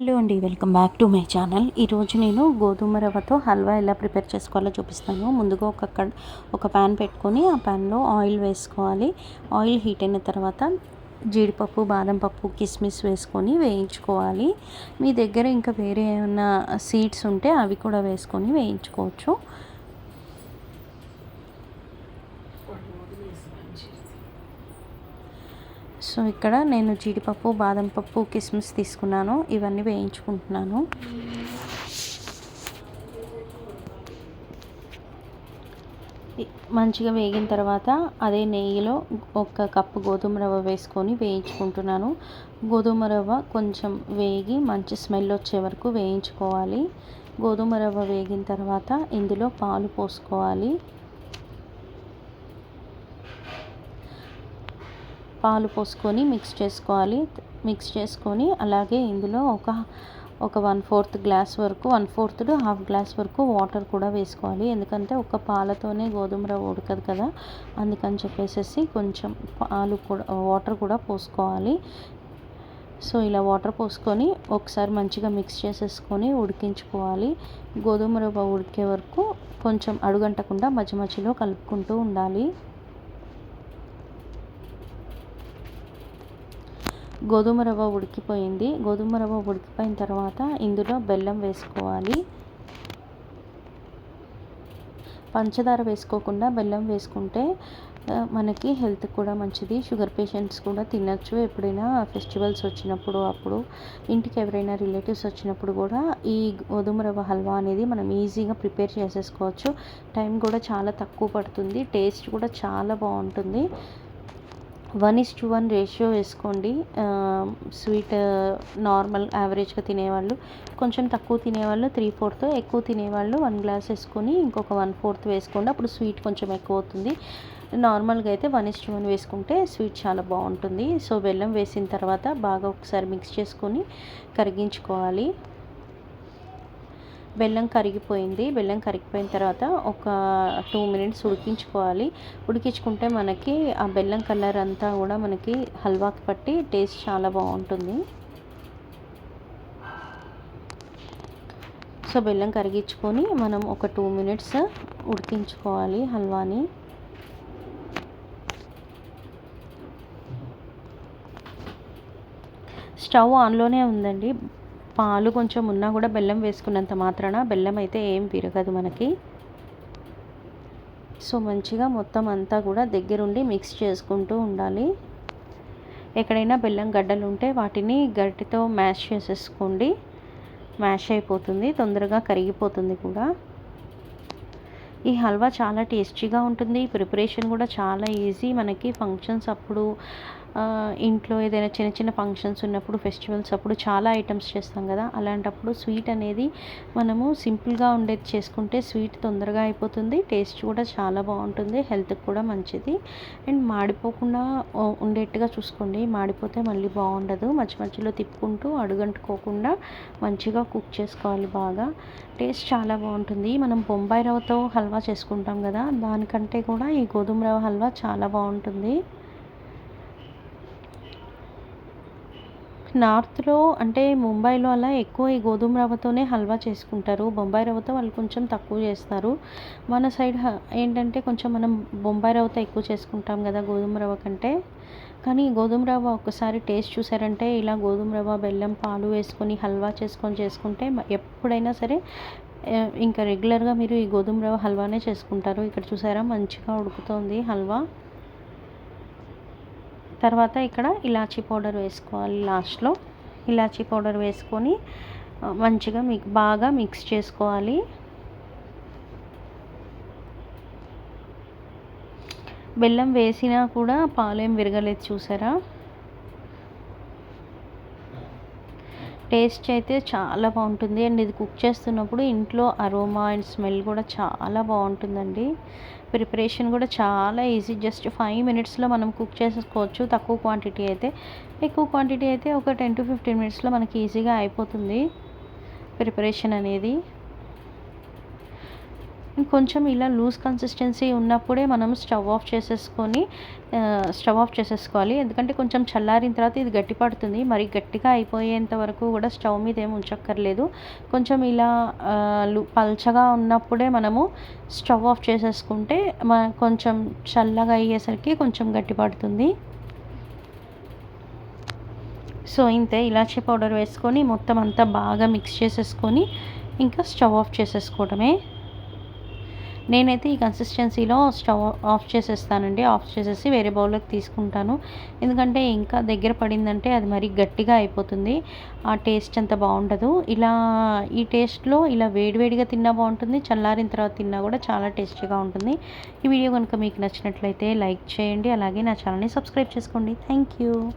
Hello అండి welcome back to my channel. ఈరోజు నేను గోధుమ రవ్వతో హల్వా ఎలా ప్రిపేర్ చేసుకోవాలో చూపిస్తాను. ముందుగా ఒక కడ్ ఒక ప్యాన్ పెట్టుకొని ఆ ప్యాన్లో ఆయిల్ వేసుకోవాలి. ఆయిల్ హీట్ అయిన తర్వాత జీడిపప్పు బాదం పప్పు కిస్మిస్ వేసుకొని వేయించుకోవాలి. మీ దగ్గర ఇంకా వేరే ఏమైనా సీడ్స్ ఉంటే అవి కూడా వేసుకొని వేయించుకోవచ్చు. సో ఇక్కడ నేను జీడిపప్పు బాదం పప్పు కిస్మిస్ తీసుకున్నాను. ఇవన్నీ వేయించుకుంటున్నాను. మంచిగా వేగిన తర్వాత అదే నెయ్యిలో ఒక కప్పు గోధుమ రవ్వ వేసుకొని వేయించుకుంటున్నాను. గోధుమ రవ్వ కొంచెం వేగి మంచి స్మెల్ వచ్చే వరకు వేయించుకోవాలి. గోధుమ రవ్వ వేగిన తర్వాత ఇందులో పాలు పోసుకోవాలి. పాలు పోసుకొని మిక్స్ చేసుకోవాలి. మిక్స్ చేసుకొని అలాగే ఇందులో ఒక ఒక వన్ ఫోర్త్ గ్లాస్ వరకు వన్ ఫోర్త్ హాఫ్ గ్లాస్ వరకు వాటర్ కూడా వేసుకోవాలి. ఎందుకంటే ఒక పాలతోనే గోధుమ రవ్వ ఉడకదు కదా. అందుకని చెప్పేసి కొంచెం పాలు కూడా వాటర్ కూడా పోసుకోవాలి. సో ఇలా వాటర్ పోసుకొని ఒకసారి మంచిగా మిక్స్ చేసేసుకొని ఉడికించుకోవాలి. గోధుమ రవ్వ ఉడికే వరకు కొంచెం అడుగంటకుండా మధ్య మధ్యలో కలుపుకుంటూ ఉండాలి. గోధుమ రవ్వ ఉడికిపోయింది. గోధుమ రవ్వ ఉడికిపోయిన తర్వాత ఇందులో బెల్లం వేసుకోవాలి. పంచదార వేసుకోకుండా బెల్లం వేసుకుంటే మనకి హెల్త్ కూడా మంచిది. షుగర్ పేషెంట్స్ కూడా తినచ్చు. ఎప్పుడైనా ఫెస్టివల్స్ వచ్చినప్పుడు అప్పుడు ఇంటికి ఎవరైనా రిలేటివ్స్ వచ్చినప్పుడు కూడా ఈ గోధుమ రవ్వ హల్వా అనేది మనం ఈజీగా ప్రిపేర్ చేసేసుకోవచ్చు. టైం కూడా చాలా తక్కువ పడుతుంది. టేస్ట్ కూడా చాలా బాగుంటుంది. One is to one ratio వేసుకోండి. స్వీట్ నార్మల్ యావరేజ్గా తినేవాళ్ళు కొంచెం తక్కువ తినేవాళ్ళు త్రీ ఫోర్త్ ఎక్కువ తినేవాళ్ళు వన్ గ్లాస్ వేసుకొని ఇంకొక వన్ ఫోర్త్ వేసుకోండి. అప్పుడు స్వీట్ కొంచెం ఎక్కువ అవుతుంది. నార్మల్గా అయితే వన్ ఇస్ టు వన్ వేసుకుంటే స్వీట్ చాలా బాగుంటుంది. సో బెల్లం వేసిన తర్వాత బాగా ఒకసారి మిక్స్ చేసుకొని కరిగించుకోవాలి. బెల్లం కరిగిపోయింది. బెల్లం కరిగిపోయిన తర్వాత ఒక టూ మినిట్స్ ఉడికించుకోవాలి. ఉడికించుకుంటే మనకి ఆ బెల్లం కలర్ అంతా కూడా మనకి హల్వాకి పట్టి టేస్ట్ చాలా బాగుంటుంది. సో బెల్లం కరిగించుకొని మనం ఒక టూ మినిట్స్ ఉడికించుకోవాలి హల్వాని. స్టవ్ ఆన్లోనే ఉందండి. పాలు కొంచెం ఉన్నా కూడా బెల్లం వేసుకున్నంత మాత్రాన బెల్లం అయితే ఏం విరగదు మనకి. సో మంచిగా మొత్తం అంతా కూడా దగ్గరుండి మిక్స్ చేసుకుంటూ ఉండాలి. ఎక్కడైనా బెల్లం గడ్డలు ఉంటే వాటిని గరిటితో మ్యాష్ చేసేసుకోండి. మ్యాష్ అయిపోతుంది తొందరగా కరిగిపోతుంది కూడా. ఈ హల్వా చాలా టేస్టీగా ఉంటుంది. ప్రిపరేషన్ కూడా చాలా ఈజీ. మనకి ఫంక్షన్స్ అప్పుడు ఇంట్లో ఏదైనా చిన్న చిన్న ఫంక్షన్స్ ఉన్నప్పుడు ఫెస్టివల్స్ అప్పుడు చాలా ఐటమ్స్ చేస్తాం కదా. అలాంటప్పుడు స్వీట్ అనేది మనము సింపుల్గా ఉండేది చేసుకుంటే స్వీట్ తొందరగా అయిపోతుంది. టేస్ట్ కూడా చాలా బాగుంటుంది. హెల్త్కి కూడా మంచిది. అండ్ మాడిపోకుండా ఉండేట్టుగా చూసుకోండి. మాడిపోతే మళ్ళీ బాగుండదు. మధ్య మధ్యలో తిప్పుకుంటూ అడుగంటుకోకుండా మంచిగా కుక్ చేసుకోవాలి బాగా. టేస్ట్ చాలా బాగుంటుంది. మనం బొంబాయి రవ్వతో హల్వా చేసుకుంటాం కదా. దానికంటే కూడా ఈ గోధుమ రవ్వ హల్వా చాలా బాగుంటుంది. నార్త్లో అంటే ముంబైలో అలా ఎక్కువ ఈ గోధుమ రవ్వతోనే హల్వా చేసుకుంటారు. బొంబాయి రవ్వతో వాళ్ళు కొంచెం తక్కువ చేస్తారు. మన సైడ్ ఏంటంటే కొంచెం మనం బొంబాయి రవ్వతో ఎక్కువ చేసుకుంటాం కదా గోధుమ రవ్వ కంటే. కానీ గోధుమ రవ్వ ఒకసారి టేస్ట్ చూసారంటే ఇలా గోధుమ రవ్వ బెల్లం పాలు వేసుకొని హల్వా చేసుకొని చేసుకుంటే ఎప్పుడైనా సరే ఇంకా రెగ్యులర్గా మీరు ఈ గోధుమ రవ్వ హల్వానే చేసుకుంటారు. ఇక్కడ చూసారా మంచిగా ఉడుకుతోంది హల్వా. తర్వాత ఇక్కడ ఇలాచీ పౌడర్ వేసుకోవాలి లాస్ట్లో. ఇలాచీ పౌడర్ వేసుకొని మంచిగా మిక్ బాగా మిక్స్ చేసుకోవాలి. బెల్లం వేసినా కూడా పాలేం విరగలేదు చూసారా? టేస్ట్ అయితే చాలా బాగుంటుంది. అండ్ ఇది కుక్ చేస్తున్నప్పుడు ఇంట్లో అరోమా అండ్ స్మెల్ కూడా చాలా బాగుంటుందండి. ప్రిపరేషన్ కూడా చాలా ఈజీ. జస్ట్ ఫైవ్ మినిట్స్లో మనం కుక్ చేసుకోవచ్చు. తక్కువ క్వాంటిటీ అయితే ఎక్కువ క్వాంటిటీ అయితే ఒక టెన్ టు ఫిఫ్టీన్ మినిట్స్లో మనకి ఈజీగా అయిపోతుంది ప్రిపరేషన్ అనేది. కొంచెం ఇలా లూజ్ కన్సిస్టెన్సీ ఉన్నప్పుడే మనం స్టవ్ ఆఫ్ చేసేసుకొని స్టవ్ ఆఫ్ చేసేసుకోవాలి. ఎందుకంటే కొంచెం చల్లారిన తర్వాత ఇది గట్టి పడుతుంది. మరి గట్టిగా అయిపోయేంత వరకు కూడా స్టవ్ మీద ఏమి ఉంచక్కర్లేదు. కొంచెం ఇలా పల్చగా ఉన్నప్పుడే మనము స్టవ్ ఆఫ్ చేసేసుకుంటే కొంచెం చల్లగా అయ్యేసరికి కొంచెం గట్టి పడుతుంది. సో ఇంతే. ఇలాచీ పౌడర్ వేసుకొని మొత్తం అంతా బాగా మిక్స్ చేసేసుకొని ఇంకా స్టవ్ ఆఫ్ చేసేసుకోవడమే. నేనైతే ఈ కన్సిస్టెన్సీలో స్టవ్ ఆఫ్ చేసేస్తానండి. ఆఫ్ చేసేసి వేరే బౌల్లోకి తీసుకుంటాను. ఎందుకంటే ఇంకా దగ్గర పడిందంటే అది మరీ గట్టిగా అయిపోతుంది. ఆ టేస్ట్ అంత బాగుండదు. ఇలా ఈ టేస్ట్లో ఇలా వేడివేడిగా తిన్నా బాగుంటుంది. చల్లారిన తర్వాత తిన్నా కూడా చాలా టేస్టీగా ఉంటుంది. ఈ వీడియో కనుక మీకు నచ్చినట్లయితే లైక్ చేయండి. అలాగే నా ఛానల్ని సబ్స్క్రైబ్ చేసుకోండి. Thank you.